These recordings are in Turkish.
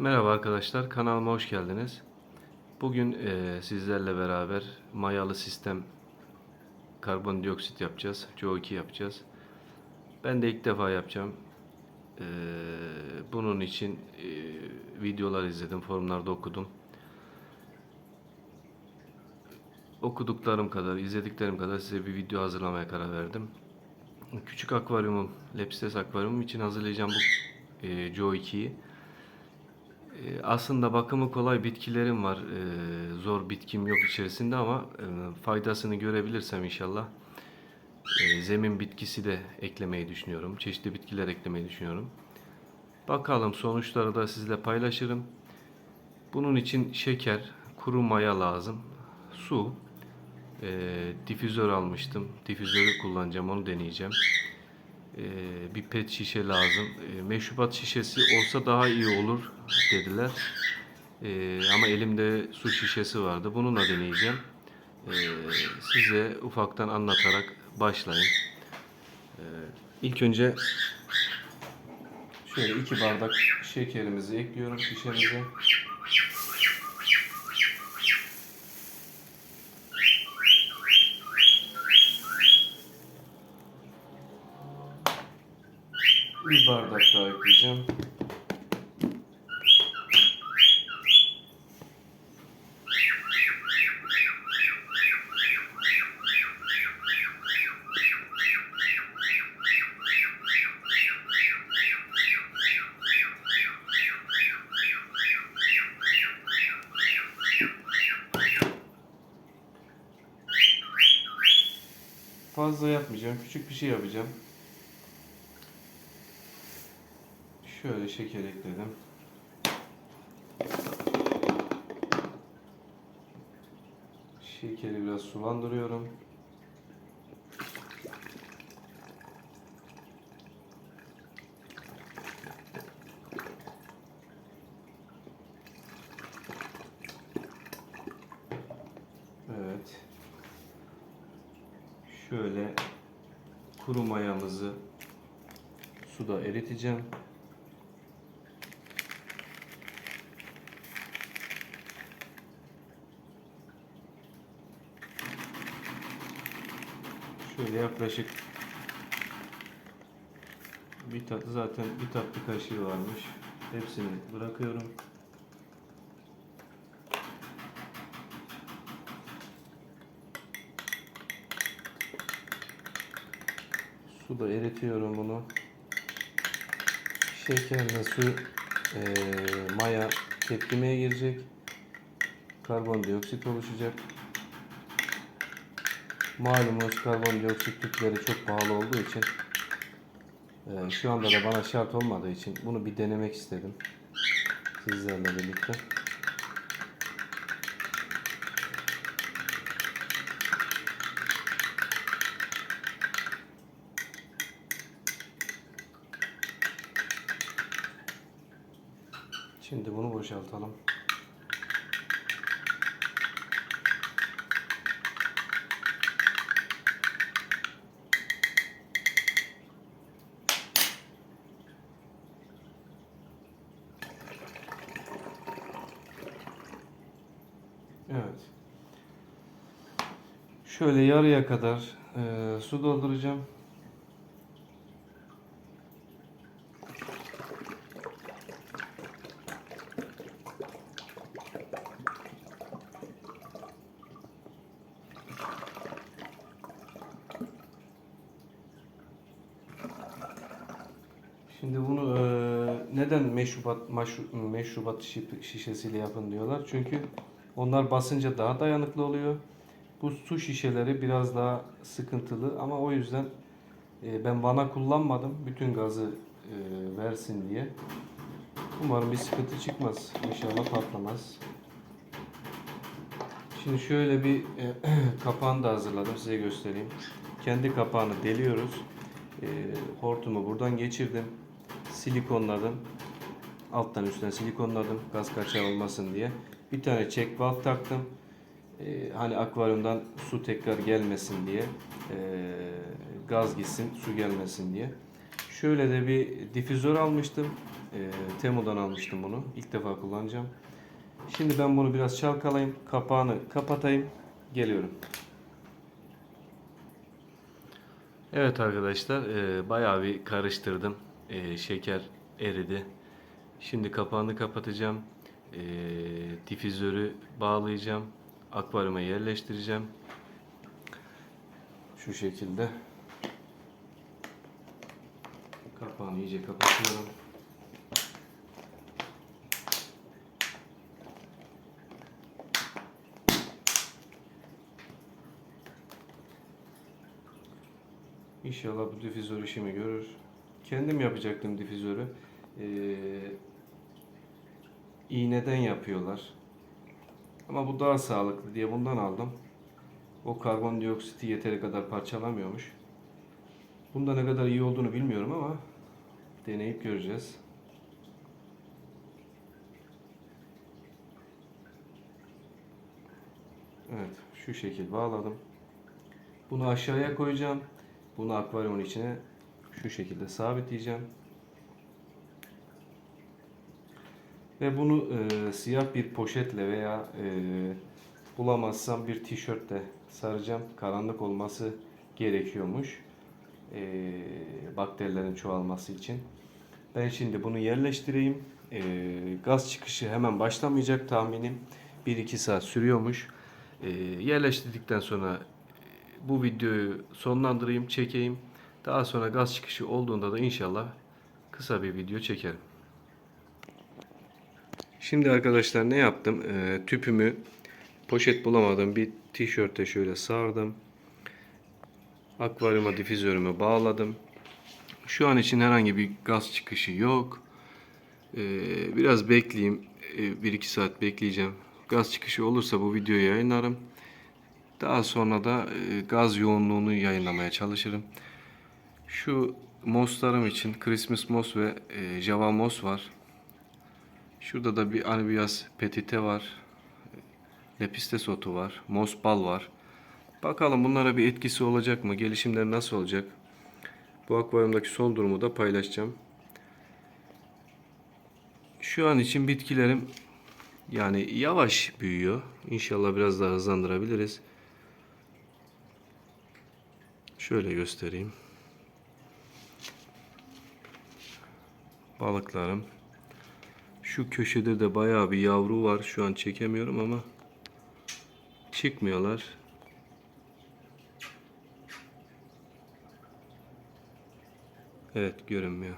Merhaba arkadaşlar, kanalıma hoş geldiniz. Bugün eee, sizlerle beraber mayalı sistem karbondioksit yapacağız. CO2 yapacağız. Ben de ilk defa yapacağım. Eee, bunun için eee, videolar izledim, forumlarda okudum. Okuduklarım kadar, izlediklerim kadar size bir video hazırlamaya karar verdim. Küçük akvaryumum, Lepstes akvaryumum için hazırlayacağım bu eee CO2'yi. Ee, Aslında bakımı kolay bitkilerim var. Ee, Zor bitkim yok içerisinde ama e, faydasını görebilirsem inşallah e, zemin bitkisi de eklemeyi düşünüyorum. Çeşitli bitkiler eklemeyi düşünüyorum. Bakalım sonuçları da sizle paylaşırım. Bunun için şeker, kuru maya lazım. Su, e, difüzör almıştım. Difüzörü kullanacağım, onu deneyeceğim. Ee, bir pet şişe lazım. Ee, meşrubat şişesi olsa daha iyi olur dediler. Ee, ama elimde su şişesi vardı. Bununla deneyeceğim. Size ufaktan anlatarak başlayayım. Ee, ilk önce şöyle iki bardak şekerimizi ekliyorum şişemize. Bir bardak daha ekleyeceğim. Fazla yapmayacağım. Küçük bir şey yapacağım. Şöyle şeker ekledim. Şekeri biraz sulandırıyorum. Evet. Şöyle kuru mayamızı suda eriteceğim. Şöyle yaklaşık bir tatlı zaten bir tatlı kaşığı varmış. Hepsini bırakıyorum. Suda eritiyorum bunu. Şekerle su eee, maya tepkimeye girecek. Karbondioksit oluşacak. Malumunuz karbondioksit tüpleri çok pahalı olduğu için eee, şu anda da bana şart olmadığı için bunu bir denemek istedim. Sizlerle birlikte. Şimdi bunu boşaltalım. Evet. Şöyle yarıya kadar eee, su dolduracağım. Şimdi bunu eee, neden meşrubat meşrubat şi- şişesiyle yapın diyorlar. Çünkü onlar basınca daha dayanıklı oluyor. Bu su şişeleri biraz daha sıkıntılı ama o yüzden e, ben vana kullanmadım. Bütün gazı e, versin diye. Umarım bir sıkıntı çıkmaz. İnşallah patlamaz. Şimdi şöyle bir e, kapağını da hazırladım. Size göstereyim. Kendi kapağını deliyoruz. Hortumu buradan geçirdim. Silikonladım. Alttan üstten silikonladım. Gaz kaçağı olmasın diye. Bir tane check valve taktım. Ee, hani akvaryumdan su tekrar gelmesin diye. ee, gaz gitsin, su gelmesin diye. Şöyle de bir difüzör almıştım. Ee, Temu'dan almıştım bunu. İlk defa kullanacağım. Şimdi ben bunu biraz çalkalayayım. Kapağını kapatayım. Geliyorum. Evet arkadaşlar e, bayağı bir karıştırdım. E, şeker eridi. Şimdi kapağını kapatacağım. E, difüzörü bağlayacağım. Akvaryuma yerleştireceğim. Şu şekilde. Kapağını iyice kapatıyorum. İnşallah bu difüzör işimi görür. Kendim yapacaktım difüzörü. Ee, iğneden yapıyorlar. Ama bu daha sağlıklı diye bundan aldım. O karbondioksiti yeteri kadar parçalamıyormuş. Bunda ne kadar iyi olduğunu bilmiyorum ama deneyip göreceğiz. Evet, şu şekil bağladım. Bunu aşağıya koyacağım. Bunu akvaryumun içine şu şekilde sabitleyeceğim. Ve bunu e, siyah bir poşetle veya e, bulamazsam bir tişörtle saracağım. Karanlık olması gerekiyormuş. E, bakterilerin çoğalması için. Ben şimdi bunu yerleştireyim. E, gaz çıkışı hemen başlamayacak tahminim. 1-2 saat sürüyormuş. E, yerleştirdikten sonra bu videoyu sonlandırayım, çekeyim. Daha sonra gaz çıkışı olduğunda da inşallah kısa bir video çekerim. Şimdi arkadaşlar ne yaptım? Ee, tüpümü poşet bulamadım. Bir tişörte şöyle sardım. Akvaryuma difüzörümü bağladım. Şu an için herhangi bir gaz çıkışı yok. Ee, biraz bekleyeyim. Ee, 1-2 saat bekleyeceğim. Gaz çıkışı olursa bu videoyu yayınlarım. Daha sonra da e, gaz yoğunluğunu yayınlamaya çalışırım. Şu moslarım için Christmas mos ve e, Java mos var. Şurada da bir Albias petite var. Lepistes otu var. Mos bal var. Bakalım bunlara bir etkisi olacak mı? Gelişimleri nasıl olacak? Bu akvaryumdaki son durumu da paylaşacağım. Şu an için bitkilerim yani yavaş büyüyor. İnşallah biraz daha hızlandırabiliriz. Şöyle göstereyim. Balıklarım. Şu köşede de bayağı bir yavru var. Şu an çekemiyorum ama çıkmıyorlar. Evet görünmüyor.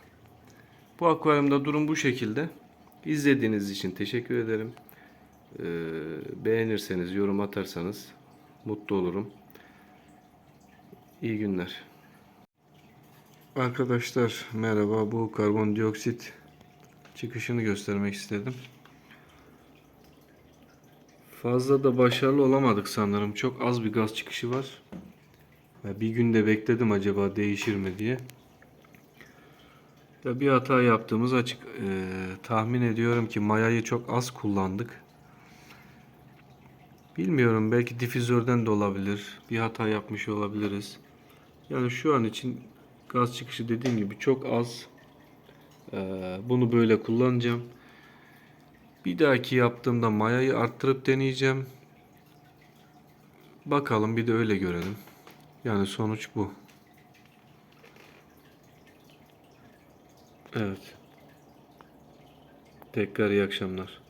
Bu akvaryumda durum bu şekilde. İzlediğiniz için teşekkür ederim. Ee, beğenirseniz, yorum atarsanız mutlu olurum. İyi günler. Arkadaşlar merhaba. Bu karbondioksit çıkışını göstermek istedim. Fazla da başarılı olamadık sanırım. Çok az bir gaz çıkışı var. Ve bir günde bekledim acaba değişir mi diye. Ya bir hata yaptığımız açık. Ee, tahmin ediyorum ki mayayı çok az kullandık. Bilmiyorum belki difüzörden de olabilir. Bir hata yapmış olabiliriz. Yani şu an için gaz çıkışı dediğim gibi çok az. Ee, bunu böyle kullanacağım. Bir dahaki yaptığımda mayayı arttırıp deneyeceğim. Bakalım bir de öyle görelim. Yani sonuç bu. Evet. Tekrar iyi akşamlar.